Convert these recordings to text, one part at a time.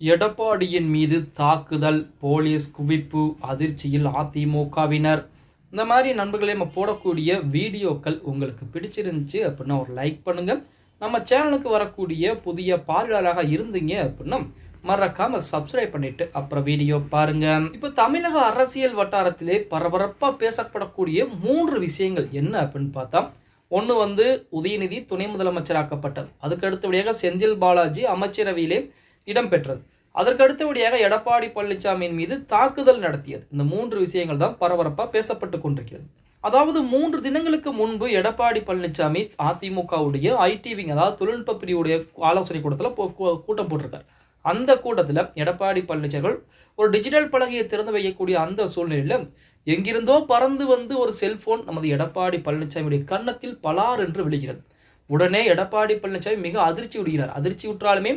எடப்பாடியின் மீது தாக்குதல் போலீஸ் குவிப்பு அதிர்ச்சியில் அதிமுகவினர். இந்த மாதிரி நண்பர்களே நம்ம போடக்கூடிய வீடியோக்கள் உங்களுக்கு பிடிச்சிருந்துச்சு அப்படின்னா ஒரு லைக் பண்ணுங்கள் நம்ம சேனலுக்கு வரக்கூடிய புதிய பார்வையாளராக இருந்தீங்க அப்படின்னா மறக்காம சப்ஸ்கிரைப் பண்ணிட்டு அப்புறம் வீடியோ பாருங்க. இப்போ தமிழக அரசியல் வட்டாரத்திலே பரபரப்பா பேசப்படக்கூடிய மூன்று விஷயங்கள் என்ன அப்படின்னு பார்த்தா ஒன்று வந்து உதயநிதி துணை முதலமைச்சராக்கப்பட்டது அதுக்கு அடுத்தபடியாக செந்தில் பாலாஜி அமைச்சரவையிலே இடம்பெற்றது. அதற்கு அடுத்தபடியாக எடப்பாடி பழனிசாமியின் மீது தாக்குதல் நடத்தியது. இந்த மூன்று விஷயங்கள் தான் பரபரப்பாக பேசப்பட்டு கொண்டிருக்கிறது. அதாவது மூன்று தினங்களுக்கு முன்பு எடப்பாடி பழனிசாமி அதிமுகவுடைய ஐடி விங் அதாவது தொழில்நுட்ப பிரிவுடைய ஆலோசனை கூட்டத்தில் கூட்டம் போட்டிருக்கார். அந்த கூட்டத்தில் எடப்பாடி பழனிசாமிகள் ஒரு டிஜிட்டல் பலகையை திறந்து வைக்கக்கூடிய அந்த சூழ்நிலையில் எங்கிருந்தோ பறந்து வந்து ஒரு செல்போன் நமது எடப்பாடி பழனிசாமியுடைய கன்னத்தில் பலார் என்று விழுகிறது. உடனே எடப்பாடி பழனிசாமி மிக அதிர்ச்சி விடுகிறார் அதிர்ச்சி விட்டாலுமே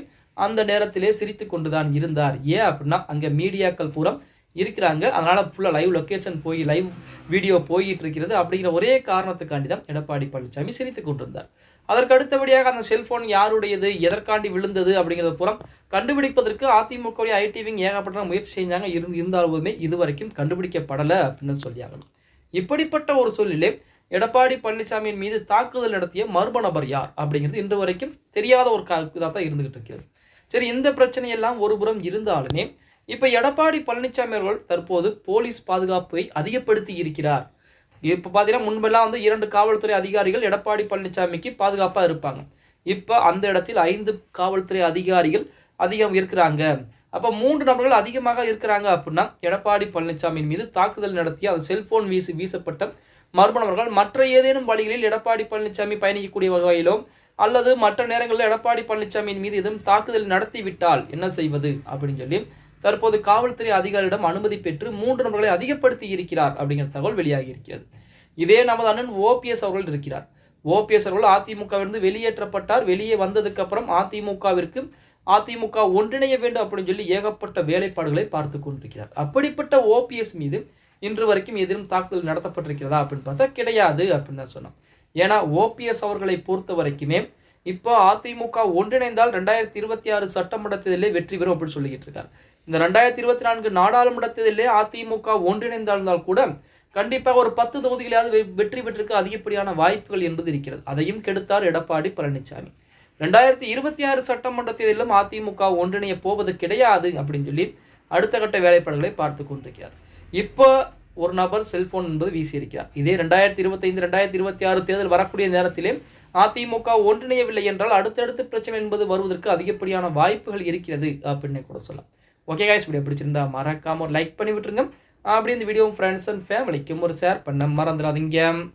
அந்த நேரத்திலே சிரித்து கொண்டுதான் இருந்தார். ஏன் அப்படின்னா அங்கே மீடியாக்கள் பூரம் இருக்கிறாங்க. அதனால் ஃபுல்லாக லைவ் லொக்கேஷன் போய் லைவ் வீடியோ போயிட்டு இருக்கிறது அப்படிங்கிற ஒரே காரணத்துக்காண்டி தான் எடப்பாடி பழனிசாமி சிரித்து கொண்டிருந்தார். அதற்கு அடுத்தபடியாக அந்த செல்போன் யாருடையது எதற்காண்டி விழுந்தது அப்படிங்கிறத புறம் கண்டுபிடிப்பதற்கு அதிமுகவுடைய ஐடிவிங் ஏகப்பட்ட முயற்சி செஞ்சாங்க. இருந்து இருந்தாலுமே இதுவரைக்கும் கண்டுபிடிக்கப்படலை அப்படின்னு சொல்லியாகணும். இப்படிப்பட்ட ஒரு சூழ்நிலை எடப்பாடி பழனிசாமியின் மீது தாக்குதல் நடத்திய மர்ம நபர் யார் அப்படிங்கிறது இன்று வரைக்கும் தெரியாத ஒரு இதாக தான் இருந்துகிட்டு இருக்கிறது. சரி இந்த பிரச்சனையெல்லாம் எல்லாம் ஒருபுறம் இருந்தாலுமே இப்போ எடப்பாடி பழனிசாமி அவர்கள் தற்போது போலீஸ் பாதுகாப்பை அதிகப்படுத்தி இருக்கிறார். இப்போ பார்த்தீங்கன்னா முன்பெல்லாம் வந்து இரண்டு காவல்துறை அதிகாரிகள் எடப்பாடி பழனிசாமிக்கு பாதுகாப்பாக இருப்பாங்க. இப்போ அந்த இடத்தில் ஐந்து காவல்துறை அதிகாரிகள் அதிகம் இருக்கிறாங்க. அப்போ மூன்று நபர்கள் அதிகமாக இருக்கிறாங்க அப்படின்னா எடப்பாடி பழனிசாமியின் மீது தாக்குதல் நடத்தி அந்த செல்போன் வீசி வீசப்பட்ட மர்ம நபர்கள் மற்ற ஏதேனும் வழிகளில் எடப்பாடி பழனிசாமி பயணிக்கக்கூடிய வகையிலும் அல்லது மற்ற நேரங்களில் எடப்பாடி பழனிசாமியின் மீது எதுவும் தாக்குதல் நடத்திவிட்டால் என்ன செய்வது அப்படின்னு சொல்லி தற்போது காவல்துறை அதிகாரியிடம் அனுமதி பெற்று மூன்று நபர்களை அதிகப்படுத்தி இருக்கிறார் அப்படிங்கிற தகவல் வெளியாகி இருக்கிறது. இதே நமது அண்ணன் ஓபிஎஸ் அவர்கள் இருக்கிறார். ஓபிஎஸ் அவர்கள் அதிமுகவிலிருந்து வெளியேற்றப்பட்டார். வெளியே வந்ததுக்கு அப்புறம் அதிமுகவிற்கு அதிமுக ஒன்றிணைய வேண்டும் அப்படின்னு சொல்லி ஏகப்பட்ட வேலைப்பாடுகளை பார்த்து கொண்டிருக்கிறார். அப்படிப்பட்ட ஓபிஎஸ் மீது இன்று வரைக்கும் எதிரும் தாக்குதல் நடத்தப்பட்டிருக்கிறதா அப்படின்னு பார்த்தா கிடையாது அப்படின்னு தான் சொன்னோம். ஏன்னா ஓபிஎஸ் அவர்களை பொறுத்த வரைக்குமே இப்போ அதிமுக ஒன்றிணைந்தால் ரெண்டாயிரத்தி இருபத்தி ஆறு சட்டமன்ற தேர்தலே வெற்றி பெறும் அப்படின்னு சொல்லிக்கிட்டு இருக்காரு இந்த ரெண்டாயிரத்தி இருபத்தி நான்கு நாடாளுமன்ற தேர்தலே அதிமுக ஒன்றிணைந்தால் கூட கண்டிப்பாக ஒரு பத்து தொகுதிகளையாவது வெற்றி பெற்றிருக்க அதிகப்படியான வாய்ப்புகள் என்பது இருக்கிறது. அதையும் கெடுத்தார் எடப்பாடி பழனிசாமி ரெண்டாயிரத்தி இருபத்தி ஆறு சட்டமன்ற தேர்தலிலும் அதிமுக ஒன்றிணைய போவது கிடையாது அப்படின்னு சொல்லி அடுத்த கட்ட வேலைப்பாடுகளை பார்த்து கொண்டிருக்கிறார். இப்போ ஒரு நபர் செல்போன் என்பது வீசியிருக்கிறார். இதே ரெண்டாயிரத்தி இருபத்தைந்து ரெண்டாயிரத்தி இருபத்தி ஆறு தேர்தல் வரக்கூடிய நேரத்திலே அதிமுக ஒன்றிணையவில்லை என்றால் அடுத்தடுத்து பிரச்சனை என்பது வருவதற்கு அதிகப்படியான வாய்ப்புகள் இருக்கிறது அப்படின்னு கூட சொல்லலாம். ஓகே காய்ஸ் வீடியோ பிடிச்சிருந்தா மறக்காம ஒரு லைக் பண்ணி விட்டுருங்க. அப்படி இந்த வீடியோ ஃப்ரெண்ட்ஸ் அண்ட் ஃபேமிலிக்கும் ஒரு ஷேர் பண்ண மறந்துடாதீங்க.